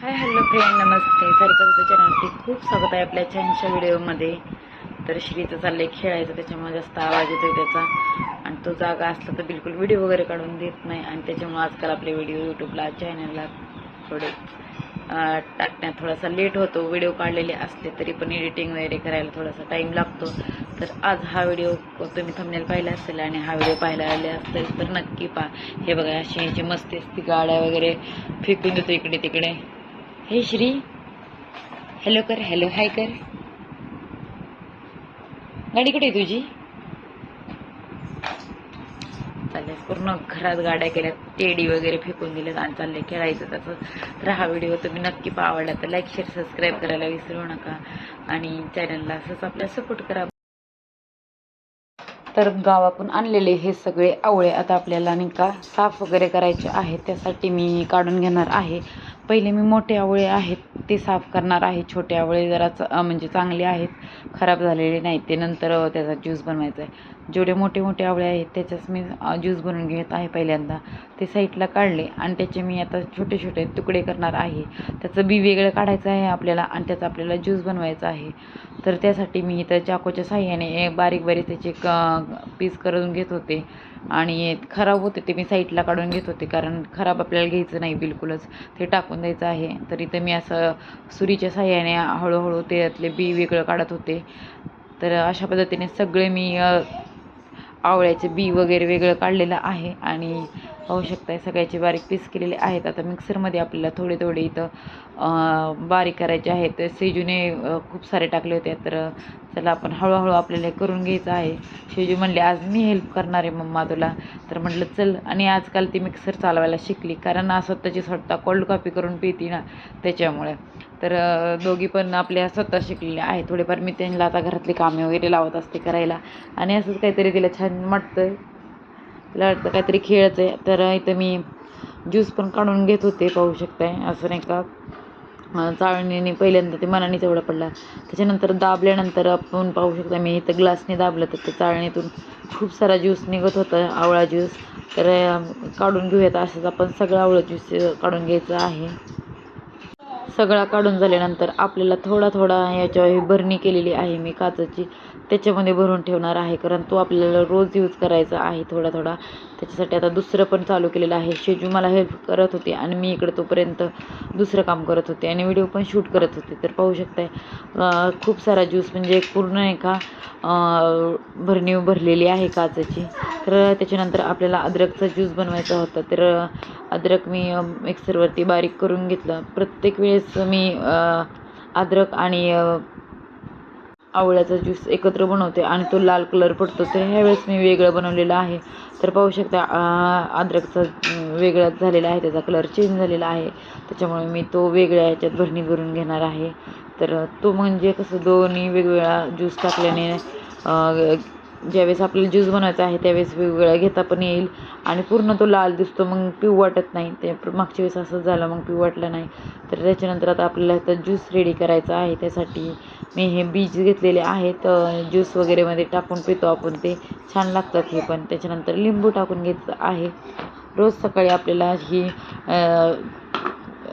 हाय hello friend नमस्ते. सारिका तुझ्या चॅनलवरती खूप स्वागत आहे आपल्या छानशा व्हिडिओमध्ये. तर श्रीचं चाललंय खेळायचं त्याच्यामुळे जास्त आवाज येतोय त्याचा. आणि तो जागा असला तर बिलकुल व्हिडिओ वगैरे काढून देत नाही. आणि त्याच्यामुळे आजकाल आपले व्हिडिओ यूट्यूबला चॅनलला थोडे टाकण्यात थोडासा लेट होतो. व्हिडिओ काढलेले असले तरी पण एडिटिंग वगैरे करायला थोडासा टाईम लागतो. तर आज हा व्हिडिओ तुम्ही थंबनेल पाहिला असेल आणि हा व्हिडिओ पाहायला आले असेल तर नक्की पहा. हे बघा अशी ह्याची मस्ती असती. गाड्या वगैरे फेकून देतो इकडे तिकडे. हे श्री. हॅलो कर हॅलो हाय कर. गाडी कुठे आहे तुझी? चालेल पूर्ण घरात गाड्या केल्या टेडी वगैरे फेकून दिल्यात आणि चालले खेळायचं त्याचं. तर हा व्हिडिओ तुम्ही नक्की आवडला तर लाईक शेअर सबस्क्राईब करायला विसरू नका. आणि चॅनलला असंच आपल्या सपोर्ट करा. तर गावातून आणलेले हे सगळे आवळे आता आपल्याला नाही का साफ वगैरे करायचे आहेत त्यासाठी मी काढून घेणार आहे. पहिले मी मोठे आवळे आहेत ते साफ करणार आहे. छोटे आवळे जरा च- म्हणजे चांगले आहेत. खराब झालेले नाहीत. ते नंतर त्याचा ज्यूस बनवायचा आहे जेवढे मोठे मोठे आवळे आहेत त्याच्याच मी ज्यूस बनवून घेत आहे पहिल्यांदा. ते साईडला काढले आणि त्याचे मी आता छोटे छोटे तुकडे करणार आहे. त्याचं बी वेगळं काढायचं आहे आपल्याला आणि त्याचा आपल्याला ज्यूस बनवायचा आहे. तर त्यासाठी मी इथं चाकूच्या साह्याने बारीक बारीक त्याचे क पीस करून घेत होते. आणि खराब होते ते मी साईडला काढून घेत होते कारण खराब आपल्याला घ्यायचं नाही बिलकुलच. ते टाकून द्यायचं आहे. तर इथं मी असं सुरीच्या साह्याने हळूहळू ते त्यातले बी वेगळं काढत होते. तर अशा पद्धतीने सगळे मी आवळ्याचे बी वगैरे वेगळं काढलेलं आहे. आणि पाहू शकता सगळ्याचे बारीक पीस केलेले आहेत. आता मिक्सरमध्ये आपल्याला थोडे थोडे इथं बारीक करायचे आहेत. सेजूने खूप सारे टाकले होते. तर चला आपण हळूहळू आपल्याला हे करून घ्यायचं आहे. शेजू म्हणले आज मी हेल्प करणार आहे मम्मा तुला. तर म्हटलं चल. आणि आजकाल ती मिक्सर चालवायला शिकली. कारण स्वतःची स्वतः कोल्ड कॉफी करून पिती ना त्याच्यामुळे. तर दोघी पण आपल्या स्वतः शिकलेल्या आहे थोडेफार मी त्यांना आता घरातली कामे वगैरे लावत असते करायला. आणि असंच काहीतरी तिला छान वाटतं आहे तिला वाटतं काहीतरी खेळायचं आहे तर इथं मी ज्यूस पण काढून घेत होते पाहू शकताय. असं नाही का? चाळणीने पहिल्यांदा ते मनाने एवढा पडला. त्याच्यानंतर दाबल्यानंतर आपण पाहू शकता मी इथं ग्लासने दाबलं तर त्या चाळणीतून खूप सारा ज्यूस निघत होता आवळा ज्यूस तर काढून घेऊयात. असंच आपण सगळं आवळा ज्यूस काढून घ्यायचं आहे. सगळा काढून झाल्यानंतर आपल्याला थोडा थोडा याच्या भरणी केलेली आहे मी काचेची. त्याच्यामध्ये भरून ठेवणार आहे कारण तो आपल्याला रोज यूज करायचा आहे थोडा थोडा. त्याच्यासाठी आता दुसरं पण चालू केलेलं आहे. शेजू मला हेल्प करत होती आणि मी इकडं तोपर्यंत दुसरं काम करत होते आणि व्हिडिओ पण शूट करत होते. तर पाहू शकताय खूप सारा ज्यूस म्हणजे एक पूर्ण एका भरणी भरलेली आहे काचेची. तर त्याच्यानंतर आपल्याला अद्रकचा ज्यूस बनवायचा होता. तर अद्रक मी मिक्सरवरती बारीक करून घेतलं. प्रत्येक वेळेस मी अद्रक आणि आवळ्याचा ज्यूस एकत्र बनवते आणि तो लाल कलर पडतो. तर ह्यावेळेस मी वेगळं बनवलेलं आहे. तर पाहू शकता अद्रकचा वेगळाच झालेला आहे त्याचा कलर चेंज झालेला आहे. त्याच्यामुळे मी तो वेगळ्या ह्याच्यात भरणी भरून घेणार आहे. तर तो म्हणजे कसं दोन्ही वेगवेगळा ज्यूस टाकल्याने ज्यावेळेस आपल्याला ज्यूस बनवायचा आहे त्यावेळेस वेगवेगळा घेता पण येईल. आणि पूर्ण तो लाल दिसतो मग पिऊ वाटत नाही. ते मागच्या वेळेस असं झालं मग पिऊ वाटलं नाही. तर त्याच्यानंतर आता आपल्याला आता ज्यूस रेडी करायचा आहे. त्यासाठी मी हे बीज घेतलेले आहेत. ज्यूस वगैरेमध्ये टाकून पितो आपण ते. छान लागतात हे पण. त्याच्यानंतर लिंबू टाकून घेत आहे. रोज सकाळी आपल्याला ही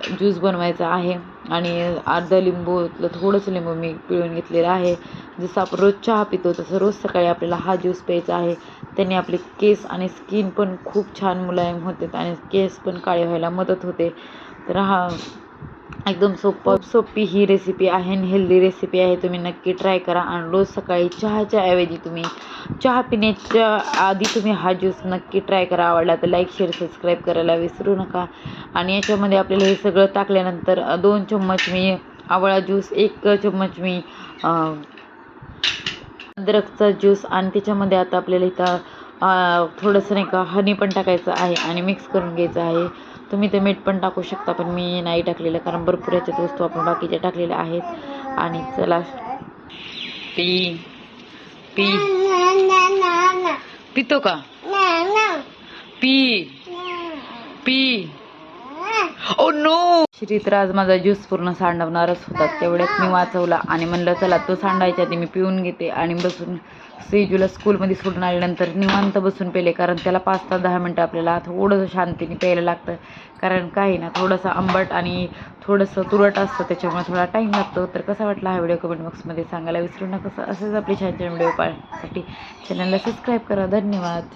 ज्यूस बनवायचा आहे. आणि अर्धा लिंबूतलं थोडंसं लिंबू मी पिळून घेतलेलं आहे. जसं आपण रोज चहा पितो तसं रोज सकाळी आपल्याला हा ज्यूस प्यायचा आहे. त्याने आपले केस आणि स्किन पण खूप छान मुलायम होते आणि केस पण काळे व्हायला मदत होते. तर हा एकदम सोपं सोपी ही रेसिपी आहे आणि हेल्दी रेसिपी आहे. तुम्ही नक्की ट्राय करा आणि रोज सकाळी चहाच्या ऐवजी तुम्ही चहा पिण्याच्या आधी तुम्ही हा ज्यूस नक्की ट्राय करा. आवडला तर लाईक शेअर सबस्क्राईब करायला विसरू नका. आणि याच्यामध्ये आपल्याला हे सगळं टाकल्यानंतर दोन चम्मच मी आवळा ज्यूस एक चम्मच मी अद्रकचा ज्यूस आणि त्याच्यामध्ये आता आपल्याला इथं थोडंसं नाही का हनी पण टाकायचं आहे आणि मिक्स करून घ्यायचं आहे. तुम्ही ते मीठ पण टाकू शकता पण मी नाही टाकलेलं कारण भरपूर याच्यात वस्तू आपण बाकीच्या टाकलेल्या आहेत. आणि चला. पी. पी. पितो का? पी. पी. ओ नो श्री आज माझा ज्यूस पूर्ण सांडवणारच होता. तेवढ्यात मी वाचवला आणि म्हणलं चला तो सांडायच्या आधी मी पिऊन घेते. आणि बसून सीजूला स्कूलमध्ये सोडून आल्यानंतर निवांत बसून पेले कारण त्याला पाच तास दहा मिनटं आपल्याला थोडंसं शांतीने प्यायला लागतं. कारण काही ना थोडंसं आंबट आणि थोडंसं तुरट असतं त्याच्यामुळे थोडा टाईम लागतो. तर कसा वाटला हा व्हिडिओ कमेंट बॉक्समध्ये सांगायला विसरू नका. असंच असेच आपली छान छान व्हिडिओ पाहण्यासाठी चॅनलला सबस्क्राईब करा. धन्यवाद.